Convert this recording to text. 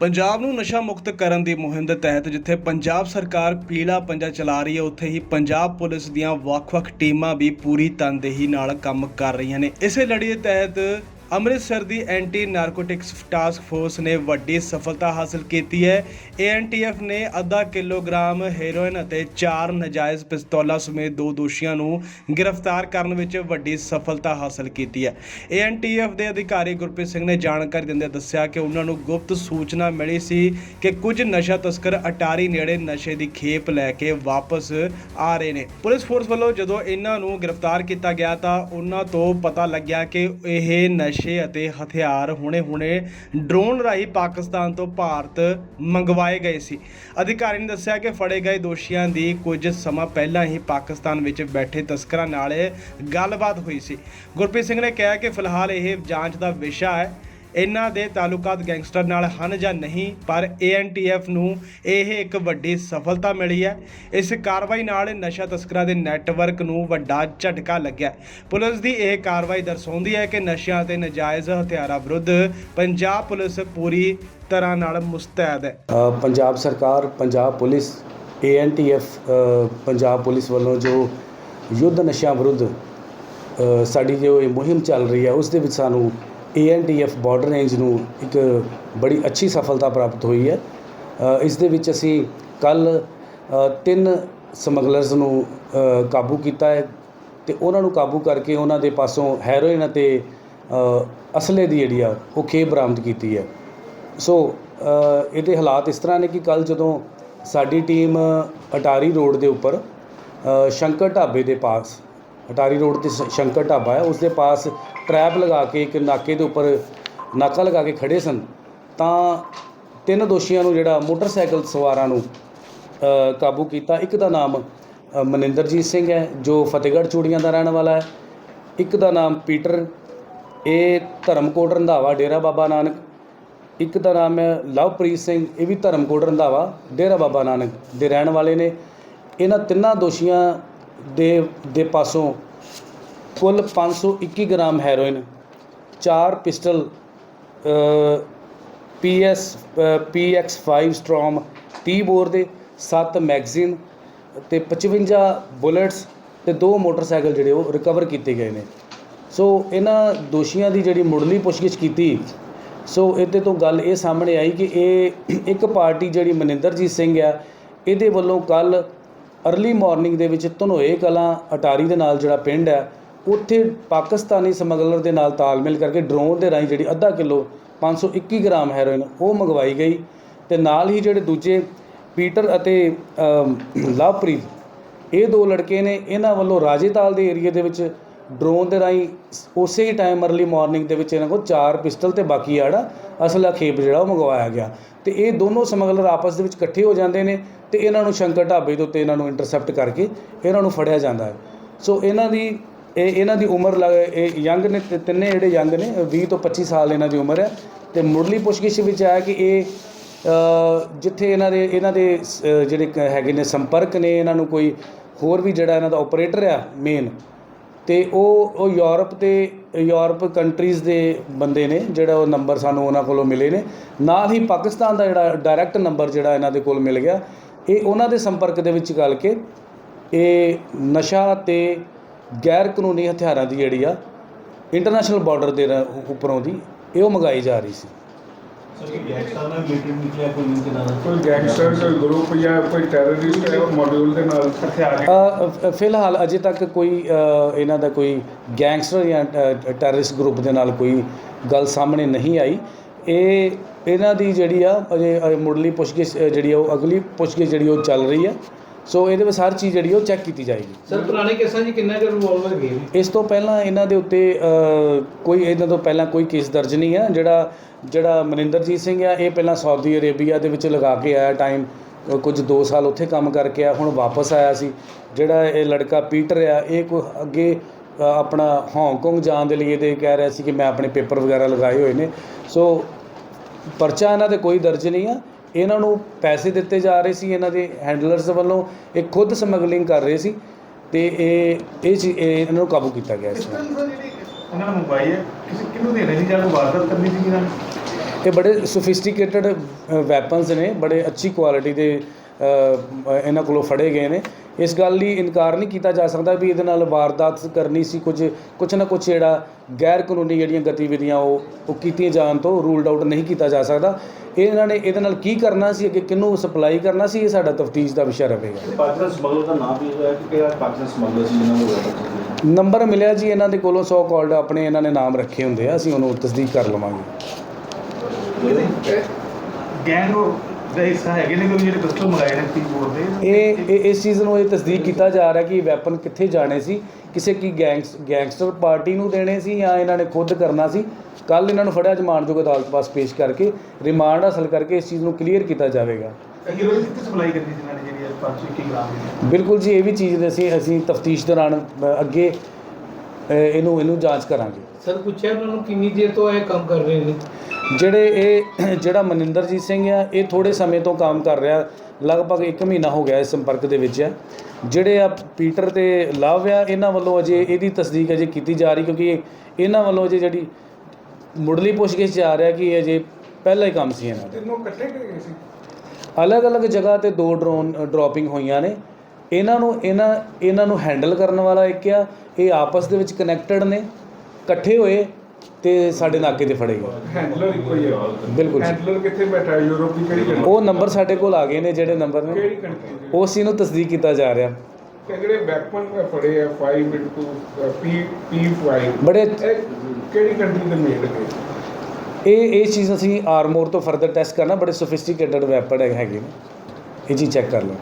ਪੰਜਾਬ ਨੂੰ ਨਸ਼ਾ ਮੁਕਤ ਕਰਨ ਦੀ ਮੁਹਿੰਮ ਦੇ ਤਹਿਤ ਜਿੱਥੇ ਪੰਜਾਬ ਸਰਕਾਰ ਪੀਲਾ ਪੰਜਾ ਚਲਾ ਰਹੀ ਹੈ, ਉੱਥੇ ਹੀ ਪੰਜਾਬ ਪੁਲਿਸ ਦੀਆਂ ਵੱਖ-ਵੱਖ ਟੀਮਾਂ ਵੀ ਪੂਰੀ ਤਨਦੇਹੀ ਨਾਲ ਕੰਮ ਕਰ ਰਹੀਆਂ ਨੇ। ਇਸੇ ਲੜੀ ਦੇ ਤਹਿਤ ਅੰਮ੍ਰਿਤਸਰ ਦੀ ਐਂਟੀ ਨਾਰਕੋਟਿਕਸ ਟਾਸਕ ਫੋਰਸ ਨੇ ਵੱਡੀ ਸਫਲਤਾ ਹਾਸਲ ਕੀਤੀ ਹੈ। ਏਐਨਟੀਐਫ ਨੇ ਅੱਧਾ ਕਿਲੋਗ੍ਰਾਮ ਹੈਰੋਇਨ ਅਤੇ ਚਾਰ ਨਜਾਇਜ਼ ਪਿਸਤੌਲਾਂ ਸਮੇਤ ਦੋ ਦੋਸ਼ੀਆਂ ਨੂੰ ਗ੍ਰਿਫਤਾਰ ਕਰਨ ਵਿੱਚ ਵੱਡੀ ਸਫਲਤਾ ਹਾਸਲ ਕੀਤੀ ਹੈ। ਏਐਨਟੀਐਫ ਦੇ ਅਧਿਕਾਰੀ ਗੁਰਪ੍ਰੀਤ ਸਿੰਘ ਨੇ ਜਾਣਕਾਰੀ ਦਿੰਦੇ ਦੱਸਿਆ ਕਿ ਉਹਨਾਂ ਨੂੰ ਗੁਪਤ ਸੂਚਨਾ ਮਿਲੀ ਸੀ ਕਿ ਕੁਝ ਨਸ਼ਾ ਤਸਕਰ ਅਟਾਰੀ ਨੇੜੇ ਨਸ਼ੇ ਦੀ ਖੇਪ ਲੈ ਕੇ ਵਾਪਸ ਆ ਰਹੇ ਨੇ। ਪੁਲਿਸ ਫੋਰਸ ਵੱਲੋਂ ਜਦੋਂ ਇਹਨਾਂ ਨੂੰ ਗ੍ਰਿਫਤਾਰ ਕੀਤਾ ਗਿਆ ਤਾਂ ਉਹਨਾਂ ਤੋਂ ਪਤਾ ਲੱਗਿਆ ਕਿ ਇਹ ਨਸ਼ੇ ਅਤੇ ਹਥਿਆਰ ਹੁਣੇ-ਹੁਣੇ ਡਰੋਨ ਰਾਹੀਂ ਪਾਕਿਸਤਾਨ ਤੋਂ ਭਾਰਤ ਮੰਗਵਾਏ ਗਏ ਸੀ। ਅਧਿਕਾਰੀ ਨੇ ਦੱਸਿਆ ਕਿ ਫੜੇ ਗਏ ਦੋਸ਼ੀਆਂ ਦੀ ਕੁਝ ਸਮਾਂ ਪਹਿਲਾਂ ਹੀ ਪਾਕਿਸਤਾਨ ਵਿੱਚ ਬੈਠੇ ਤਸਕਰਾਂ ਨਾਲ ਗੱਲਬਾਤ ਹੋਈ ਸੀ। ਗੁਰਪ੍ਰੀਤ ਸਿੰਘ ਨੇ ਕਿਹਾ ਕਿ ਫਿਲਹਾਲ ਇਹ ਜਾਂਚ ਦਾ ਵਿਸ਼ਾ ਹੈ। ਇਹਨਾਂ ਦੇ ਤਾਲੁਕਾਤ ਗੈਂਗਸਟਰ ਨਾਲ ਹਨ ਜਾਂ ਨਹੀਂ, ਪਰ ਏਐਨਟੀਐਫ ਨੂੰ ਇਹ ਇੱਕ ਵੱਡੀ ਸਫਲਤਾ ਮਿਲੀ ਹੈ। ਇਸ ਕਾਰਵਾਈ ਨਾਲ ਨਸ਼ਾ ਤਸਕਰਾਂ ਦੇ ਨੈਟਵਰਕ ਨੂੰ ਵੱਡਾ ਝਟਕਾ ਲੱਗਿਆ ਪੁਲਿਸ ਦੀ ਇਹ ਕਾਰਵਾਈ ਦਰਸਾਉਂਦੀ ਹੈ ਕਿ ਨਸ਼ਿਆਂ ਤੇ ਨਜਾਇਜ਼ ਹਥਿਆਰਾਂ ਵਿਰੁੱਧ ਪੰਜਾਬ ਪੁਲਿਸ ਪੂਰੀ ਤਰ੍ਹਾਂ ਨਾਲ ਮੁਸਤੈਦ ਹੈ। ਪੰਜਾਬ ਸਰਕਾਰ, Punjab police ANTF Punjab police ਵੱਲੋਂ ਜੋ ਯੁੱਧ ਨਸ਼ਿਆਂ ਵਿਰੁੱਧ ਸਾਡੀ ਜੋ ਇਹ ਮੁਹਿੰਮ ਚੱਲ ਰਹੀ ਹੈ, ਉਸ ਦੇ ਵਿੱਚ ਸਾਨੂੰ ਏਐਨਟੀਐਫ ਬਾਰਡਰ ਰੇਂਜ ਨੂੰ ਇੱਕ ਬੜੀ ਅੱਛੀ ਸਫਲਤਾ ਪ੍ਰਾਪਤ ਹੋਈ ਹੈ। ਇਸ ਦੇ ਵਿੱਚ ਅਸੀਂ ਕੱਲ ਤਿੰਨ ਸਮਗਲਰਸ ਨੂੰ ਕਾਬੂ ਕੀਤਾ ਹੈ ਤੇ ਉਹਨਾਂ ਨੂੰ ਕਾਬੂ ਕਰਕੇ ਉਹਨਾਂ ਦੇ ਪਾਸੋਂ ਹੈਰੋਇਨ ਅਤੇ ਅਸਲੇ ਦੀ ਜਿਹੜੀ ਆ, ਉਹ ਖੇਪ ਬਰਾਮਦ ਕੀਤੀ ਹੈ। ਸੋ ਇਹਦੇ ਹਾਲਾਤ ਇਸ ਤਰ੍ਹਾਂ ਨੇ ਕਿ ਕੱਲ ਜਦੋਂ ਸਾਡੀ ਟੀਮ ਅਟਾਰੀ ਰੋਡ ਦੇ ਉੱਪਰ ਸ਼ੰਕਰ ਢਾਬੇ ਦੇ ਪਾਸ ਅਟਾਰੀ ਰੋਡ ਤੇ ਸ਼ੰਕਰ ਢਾਬਾ ਹੈ ਉਸ ਦੇ ਪਾਸ ਟਰੈਪ ਲਗਾ ਕੇ ਇੱਕ ਨਾਕੇ ਦੇ ਉੱਪਰ ਨਾਕਾ ਲਗਾ ਕੇ ਖੜੇ ਸਨ। ਤਾਂ ਤਿੰਨ ਦੋਸ਼ੀਆਂ ਨੂੰ ਜਿਹੜਾ ਮੋਟਰਸਾਈਕਲ ਸਵਾਰਾਂ ਨੂੰ ਕਾਬੂ ਕੀਤਾ। ਇੱਕ ਦਾ ਨਾਮ ਮਨਿੰਦਰਜੀਤ ਸਿੰਘ ਹੈ, ਜੋ ਫਤਿਹਗੜ੍ਹ ਚੂੜੀਆਂ ਦਾ ਰਹਿਣ ਵਾਲਾ ਹੈ। ਇੱਕ ਦਾ ਨਾਮ ਪੀਟਰ, ਇਹ ਧਰਮਕੋਟ ਰੰਧਾਵਾ, ਡੇਰਾ ਬਾਬਾ ਨਾਨਕ। ਇੱਕ ਦਾ ਨਾਮ ਹੈ ਲਵਪ੍ਰੀਤ ਸਿੰਘ, ਇਹ ਵੀ ਧਰਮਕੋਟ ਰੰਧਾਵਾ, ਡੇਰਾ ਬਾਬਾ ਨਾਨਕ ਦੇ ਰਹਿਣ ਵਾਲੇ ਨੇ। ਇਹਨਾਂ ਤਿੰਨਾਂ ਦੋਸ਼ੀਆਂ ਦੇ ਦੇ ਪਾਸੋਂ ਕੁੱਲ 521 ਗ੍ਰਾਮ ਹੈਰੋਇਨ, ਚਾਰ pistol PS PX5 storm 30 bore ਦੇ 7 ਮੈਗਜ਼ੀਨ ਤੇ 55 ਬੁਲੇਟਸ ਤੇ ਦੋ ਮੋਟਰਸਾਈਕਲ ਜਿਹੜੇ ਉਹ ਰਿਕਵਰ ਕੀਤੇ ਗਏ ਨੇ। ਸੋ ਇਹਨਾਂ ਦੋਸ਼ੀਆਂ ਦੀ ਜਿਹੜੀ ਮੁੱਢਲੀ ਪੁੱਛਗਿੱਛ ਕੀਤੀ, ਸੋ ਇਹਦੇ ਤੋਂ ਗੱਲ ਇਹ ਸਾਹਮਣੇ ਆਈ ਕਿ ਇਹ ਇੱਕ ਪਾਰਟੀ ਜਿਹੜੀ ਮਨਿੰਦਰਜੀਤ ਸਿੰਘ ਆ, ਇਹਦੇ ਵੱਲੋਂ ਕੱਲ ਅਰਲੀ ਮਾਰਨਿੰਗ ਦੇ ਵਿੱਚ ਧਨੋਏ ਕਲਾਂ ਅਟਾਰੀ ਦੇ ਨਾਲ ਜਿਹੜਾ ਪਿੰਡ ਹੈ ਉੱਥੇ ਪਾਕਿਸਤਾਨੀ ਸਮਗਲਰ ਦੇ ਨਾਲ ਤਾਲਮੇਲ ਕਰਕੇ ਡਰੋਨ ਦੇ ਰਾਹੀਂ ਜਿਹੜੀ ਅੱਧਾ ਕਿਲੋ 521 ਗ੍ਰਾਮ ਹੈਰੋਇਨ ਉਹ ਮੰਗਵਾਈ ਗਈ ਤੇ ਨਾਲ ਹੀ ਜਿਹੜੇ ਦੂਜੇ ਪੀਟਰ ਅਤੇ ਲਵਪ੍ਰੀਤ, ਇਹ ਦੋ ਲੜਕੇ ਨੇ ਇਹਨਾਂ ਵੱਲੋਂ ਰਾਜੇਤਾਲ ਦੇ ਏਰੀਆ ਦੇ ਵਿੱਚ ਡਰੋਨ ਦੇ ਰਾਹੀਂ ਉਸੇ ਹੀ ਟਾਈਮ ਅਰਲੀ ਮਾਰਨਿੰਗ ਦੇ ਵਿੱਚ ਇਹਨਾਂ ਕੋਲ ਚਾਰ ਪਿਸਟਲ ਤੇ ਬਾਕੀ ਆ ਅਸਲਾ ਖੇਪ ਜਿਹੜਾ ਉਹ ਮੰਗਵਾਇਆ ਗਿਆ। ਤੇ ਇਹ ਦੋਨੋਂ ਸਮਗਲਰ ਆਪਸ ਦੇ ਵਿੱਚ ਇਕੱਠੇ ਹੋ ਜਾਂਦੇ ਨੇ ਤੇ ਇਹਨਾਂ ਨੂੰ ਸ਼ੰਕਰ ਢਾਬੇ ਦੇ ਉੱਤੇ ਇਹਨਾਂ ਨੂੰ ਇੰਟਰਸੈਪਟ ਕਰਕੇ ਇਹਨਾਂ ਨੂੰ ਫੜਿਆ ਜਾਂਦਾ ਹੈ। ਸੋ ਇਹਨਾਂ ਦੀ ਇਹ ਇਹਨਾਂ ਦੀ ਉਮਰ ਲੱਗ- ਇਹ ਯੰਗ ਨੇ ਤੇ ਤਿੰਨੇ ਜਿਹੜੇ ਯੰਗ ਨੇ 20 ਤੋਂ 25 ਸਾਲ ਇਹਨਾਂ ਦੀ ਉਮਰ ਹੈ। ਤੇ ਮੁੱਢਲੀ ਪੁੱਛਗਿੱਛ ਵਿੱਚ ਆਇਆ ਕਿ ਇਹ ਜਿੱਥੇ ਇਹਨਾਂ ਦੇ ਇਹਨਾਂ ਦੇ ਜਿਹੜੇ ਕ- ਹੈਗੇ ਨੇ ਸੰਪਰਕ ਨੇ, ਇਹਨਾਂ ਨੂੰ ਕੋਈ ਹੋਰ ਵੀ ਜਿਹੜਾ ਇਹਨਾਂ ਦਾ ਆਪਰੇਟਰ ਆ ਮੇਨ ਤੇ ਉਹ ਉਹ ਯੂਰਪ ਤੇ, ਯੂਰਪ ਕੰਟਰੀਜ਼ ਦੇ ਬੰਦੇ ਨੇ, ਜਿਹੜਾ ਉਹ ਨੰਬਰ ਸਾਨੂੰ ਉਹਨਾਂ ਕੋਲੋਂ ਮਿਲੇ ਨੇ। ਨਾਲ ਹੀ ਪਾਕਿਸਤਾਨ ਦਾ ਜਿਹੜਾ ਡਾਇਰੈਕਟ ਨੰਬਰ ਜਿਹੜਾ ਇਹਨਾਂ ਦੇ ਕੋਲ ਮਿਲ ਗਿਆ। ਇਹ ਉਹਨਾਂ ਦੇ ਸੰਪਰਕ ਦੇ ਵਿੱਚ ਗੱਲ ਕੇ, ਇਹ ਨਸ਼ਾ ਤੇ ਗੈਰ ਕਾਨੂੰਨੀ ਹਥਿਆਰਾਂ ਦੀ ਜਿਹੜੀ ਆ ਇੰਟਰਨੈਸ਼ਨਲ ਬਾਰਡਰ ਦੇ ਉੱਪਰੋਂ ਦੀ ਇਹ ਉਹ ਮੰਗਾਈ ਜਾ ਰਹੀ ਸੀ। ਕੋਈ ਗੈਂਗਸਟਰ ਕੋਈ ਗਰੁੱਪ ਜਾਂ ਕੋਈ ਟੈਰਰਿਸਟ ਮੋਡਿਊਲ ਦੇ ਨਾਲ ਹਥਿਆਰ ਅ, ਅ, ਫਿਲਹਾਲ ਅਜੇ ਤੱਕ ਕੋਈ ਇਹਨਾਂ ਦਾ ਕੋਈ ਗੈਂਗਸਟਰ ਜਾਂ ਟੈਰਰਿਸਟ ਗਰੁੱਪ ਦੇ ਨਾਲ ਕੋਈ ਗੱਲ ਸਾਹਮਣੇ ਨਹੀਂ ਆਈ। ਇਹ ਇਹਨਾਂ ਦੀ ਜਿਹੜੀ ਆ ਅਜੇ ਮੁੱਢਲੀ ਪੁੱਛਗਿੱਛ ਜਿਹੜੀ ਆ ਉਹ ਅਗਲੀ ਪੁੱਛਗਿੱਛ ਜਿਹੜੀ ਉਹ ਚੱਲ ਰਹੀ ਆ। ਸੋ ਇਹਦੇ ਵਿੱਚ ਹਰ ਚੀਜ਼ ਜਿਹੜੀ ਉਹ ਚੈੱਕ ਕੀਤੀ ਜਾਏਗੀ। ਸਰ ਪੁਰਾਣੇ ਕੇਸਾਂ 'ਚ ਕਿੰਨਾ ਕੁ ਰਿਵੋਲਵਰ ਗਏ ਨੇ? ਇਸ ਤੋਂ ਪਹਿਲਾਂ ਇਹਨਾਂ ਦੇ ਉੱਤੇ ਅ, ਕੋਈ ਇਹਨਾਂ ਤੋਂ ਪਹਿਲਾਂ ਕੋਈ ਕੇਸ ਦਰਜ ਨਹੀਂ ਹੈ ਜਿਹੜਾ ਜਿਹੜਾ ਮਨਿੰਦਰਜੀਤ ਸਿੰਘ ਆ ਇਹ ਪਹਿਲਾਂ ਸਾਊਦੀ ਅਰੇਬੀਆ ਦੇ ਵਿੱਚ ਲਗਾ ਕੇ ਆਇਆ ਟਾਈਮ ਕੁਝ 2 ਸਾਲ ਉੱਥੇ ਕੰਮ ਕਰਕੇ ਆ ਹੁਣ ਵਾਪਸ ਆਇਆ ਸੀ। ਜਿਹੜਾ ਇਹ ਲੜਕਾ ਪੀਟਰ ਆ ਇਹ ਕੋਈ ਅੱਗੇ ਅ, ਆਪਣਾ ਹਾਂਗਕਾਂਗ ਜਾਣ ਦੇ ਲਈ ਇਹਦੇ ਕਹਿ ਰਿਹਾ ਸੀ ਕਿ ਮੈਂ ਆਪਣੇ ਪੇਪਰ ਵਗੈਰਾ ਲਗਾਏ ਹੋਏ ਨੇ। ਸੋ ਪਰਚਾ ਇਹਨਾਂ ਦੇ ਕੋਈ ਦਰਜ ਨਹੀਂ ਆ। ਇਹਨਾਂ ਨੂੰ ਪੈਸੇ ਦਿੱਤੇ ਜਾ ਰਹੇ ਸੀ, ਇਹਨਾਂ ਦੇ ਹੈਂਡਲਰਸ ਵੱਲੋਂ, ਇਹ ਖੁਦ ਸਮਗਲਿੰਗ ਕਰ ਰਹੇ ਸੀ ਤੇ ਇਹ ਇਹ ਚੀ- ਇਹ ਇਹਨਾਂ ਨੂੰ ਕਾਬੂ ਕੀਤਾ ਗਿਆ ਇਸ ਇਸ ਤਰ੍ਹਾਂ ਤਰ੍ਹਾਂ ਜਿਹੜੀ ਉਹਨਾਂ ਨੂੰ ਮੰਗਵਾਈ ਹੈ, ਕਿਸੇ ਕਿਹਨੂੰ ਦੇਣੀ ਸੀ ਜਾਂ ਕੋਈ ਵਾਰਦਾਤ ਕਰਨੀ ਸੀ ਕਿਹਨਾਂ ਨੇ? ਇਹ ਬੜੇ ਸੋਫਿਸਟੀਕੇਟਡ ਵੈਪਨਸ ਨੇ ਬੜੇ ਅੱਛੀ ਕੁਆਲਿਟੀ ਦੇ ਇਹਨਾਂ ਕੋਲੋਂ ਫੜੇ ਗਏ ਨੇ। ਇਸ ਗੱਲ ਲਈ ਇਨਕਾਰ ਨਹੀਂ ਕੀਤਾ ਜਾ ਸਕਦਾ ਵੀ ਇਹਦੇ ਨਾਲ ਵਾਰਦਾਤ ਕਰਨੀ ਸੀ। ਕੁਝ ਕੁਝ ਨਾ ਕੁਝ ਜਿਹੜਾ ਗੈਰ ਕਾਨੂੰਨੀ ਜਿਹੜੀਆਂ ਗਤੀਵਿਧੀਆਂ ਉਹ ਉਹ ਕੀਤੀਆਂ ਜਾਣ ਤੋਂ ਰੂਲਡ ਆਊਟ ਨਹੀਂ ਕੀਤਾ ਜਾ ਸਕਦਾ। ਇਹਨਾਂ ਨੇ ਇਹਦੇ ਨਾਲ ਕੀ ਕਰਨਾ ਸੀ ਅੱਗੇ ਕਿਹਨੂੰ ਸਪਲਾਈ ਕਰਨਾ ਸੀ ਇਹ ਸਾਡਾ ਤਫਤੀਸ਼ ਦਾ ਵਿਸ਼ਾ ਰਹੇਗਾ। ਪਾਕਿਸਤਾਨ ਸਮਗਲਰ ਦਾ ਨਾਮ ਵੀ ਹੋਇਆ ਕਿ ਕਿਹੜਾ ਪਾਕਿਸਤਾਨ ਸਮਗਲਰ ਸੀ ਜਿਹਨਾਂ ਨੂੰ ਹੋਇਆ ਨੰਬਰ ਮਿਲਿਆ ਜੀ ਇਹਨਾਂ ਦੇ ਕੋਲੋਂ ਸੌ ਕਾਲਡ ਆਪਣੇ ਇਹਨਾਂ ਨੇ ਨਾਮ ਰੱਖੇ ਹੁੰਦੇ ਆ ਅਸੀਂ ਉਹਨੂੰ ਤਸਦੀਕ ਕਰ ਲਵਾਂਗੇ। ਗੈਂਗ ਦਾ ਹਿੱਸਾ ਹੈਗੇ ਨੇ ਕਿਉਂਕਿ ਜਿਹੜੇ ਪਿਸਟਲ ਮੰਗਾਏ ਨੇ ਤੀ ਬੋਰਡ ਦੇ ਇਹ ਇਹ- ਇਸ ਚੀਜ਼ ਨੂੰ ਇਹ ਤਸਦੀਕ ਕੀਤਾ ਜਾ ਰਿਹਾ ਕਿ ਇਹ ਵੈਪਨ ਕਿੱਥੇ ਜਾਣੇ ਸੀ ਕਿਸੇ ਕੀ ਗੈਂਗਸ ਗੈਂਗਸਟਰ ਪਾਰਟੀ ਨੂੰ ਦੇਣੇ ਸੀ ਜਾਂ ਇਹਨਾਂ ਨੇ ਖੁਦ ਕਰਨਾ ਸੀ। ਕੱਲ ਇਹਨਾਂ ਨੂੰ ਫੜਿਆ ਜਮਾਨਯੋਗ ਅਦਾਲਤ ਪਾਸ ਪੇਸ਼ ਕਰਕੇ ਰਿਮਾਂਡ ਹਾਸਲ ਕਰਕੇ ਇਸ ਚੀਜ਼ ਨੂੰ ਕਲੀਅਰ ਕੀਤਾ ਜਾਵੇਗਾ। ਹੀਰੋ ਦੀ ਕਿੱਥੇ ਸਪਲਾਈ ਕਰਨੀ ਸੀ ਇਹਨਾਂ ਨੇ ਜਿਹੜੀ 521 ਗ੍ਰਾਮ ਦੀ? ਬਿਲਕੁਲ ਜੀ ਇਹ ਵੀ ਚੀਜ਼ ਦੇ ਅਸੀਂ ਅਸੀਂ ਤਫਤੀਸ਼ ਦੌਰਾਨ ਅ, ਅੱਗੇ ਅ, ਇਹਨੂੰ ਇਹਨੂੰ ਜਾਂਚ ਕਰਾਂਗੇ। ਸਰ ਪੁੱਛਿਆ ਉਹਨਾਂ ਨੂੰ ਕਿੰਨੀ ਦੇਰ ਤੋਂ ਇਹ ਕੰਮ ਕਰ ਰਹੇ ਨੇ? ਜਿਹੜੇ ਇਹ ਜਿਹੜਾ ਮਨਿੰਦਰਜੀਤ ਸਿੰਘ ਆ ਇਹ ਥੋੜੇ ਸਮੇਂ ਤੋਂ ਕੰਮ ਕਰ ਰਿਹਾ ਲਗਭਗ 1 ਮਹੀਨਾ ਹੋ ਗਿਆ ਇਸ ਸੰਪਰਕ ਦੇ ਵਿੱਚ ਆ। ਜਿਹੜੇ ਆ ਪੀਟਰ ਤੇ ਲਵ ਆ ਇਹਨਾਂ ਵੱਲੋਂ ਅਜੇ ਇਹਦੀ ਤਸਦੀਕ ਅਜੇ ਕੀਤੀ ਜਾ ਰਹੀ ਕਿਉਂਕਿ ਇਹ- ਇਹਨਾਂ ਵੱਲੋਂ ਅਜੇ ਜਿਹੜੀ ਮੁੱਢਲੀ ਪੁੱਛਗਿੱਛ ਆ ਰਿਹਾ ਕਿ ਅਜੇ ਪਹਿਲਾ ਹੀ ਕੰਮ ਸੀ ਇਹਨਾਂ ਦਾ। ਤਿੰਨੋਂ ਇਕੱਠੇ ਗਏ ਸੀ? ਅਲੱਗ-ਅਲੱਗ ਜਗ੍ਹਾ ਤੇ ਦੋ ਡਰੋਨ ਡ੍ਰੌਪਿੰਗ ਹੋਈਆਂ ਨੇ। ਇਹਨਾਂ ਨੂੰ ਇਹਨਾਂ ਇਹਨਾਂ ਨੂੰ ਹੈਂਡਲ ਕਰਨ ਵਾਲਾ ਇੱਕ ਆ ਇਹ ਆਪਸ ਦੇ ਵਿੱਚ ਕਨੈਕਟਡ ਨੇ ਇਕੱਠੇ ਹੋਏ। ਤੇ ਸਾਡੇ ਨਾਕੇ ਤੇ ਫੜੇ ਗਏ। ਹੈਂਡਲਰ ਇੱਕੋ ਹੀ ਹੈ। ਬਿਲਕੁਲ ਜੀ। ਹੈਂਡਲਰ ਕਿੱਥੇ ਬੈਠਾ ਹੈ? ਯੂਰਪ ਦੀ ਕਿਹੜੀ ਕੰਟਰੀ ਉਹ ਨੰਬਰ ਸਾਡੇ ਕੋਲ ਆ ਗਏ ਨੇ ਜਿਹੜੇ ਨੰਬਰ ਨੇ। ਕਿਹੜੀ ਕੰਟਰੀ ਦੇ ਨੂੰ ਤਸਦੀਕ ਕੀਤਾ ਜਾ ਰਿਹਾ। ਤੇ ਜਿਹੜੇ ਵੈਪਨ ਫੜੇ ਆ 5 ਇਨਟੂ ਪੀ P5 ਬੜੇ ਇਹ ਕਿਹੜੀ ਕੰਟਰੀ ਦੇ ਮੇਡ ਹੈ ਇਹ ਇਹ ਚੀਜ਼ ਅਸੀਂ ਆਰਮੋਰ ਤੋਂ ਫਰਦਰ ਟੈਸਟ ਕਰਨਾ ਬੜੇ ਸੋਫਿਸਟੀਕੇਟਡ ਵੈਪਨ ਹੈਗੇ ਨੇ। ਇਹ ਚੀਜ਼ ਚੈੱਕ ਕਰ ਲਓ।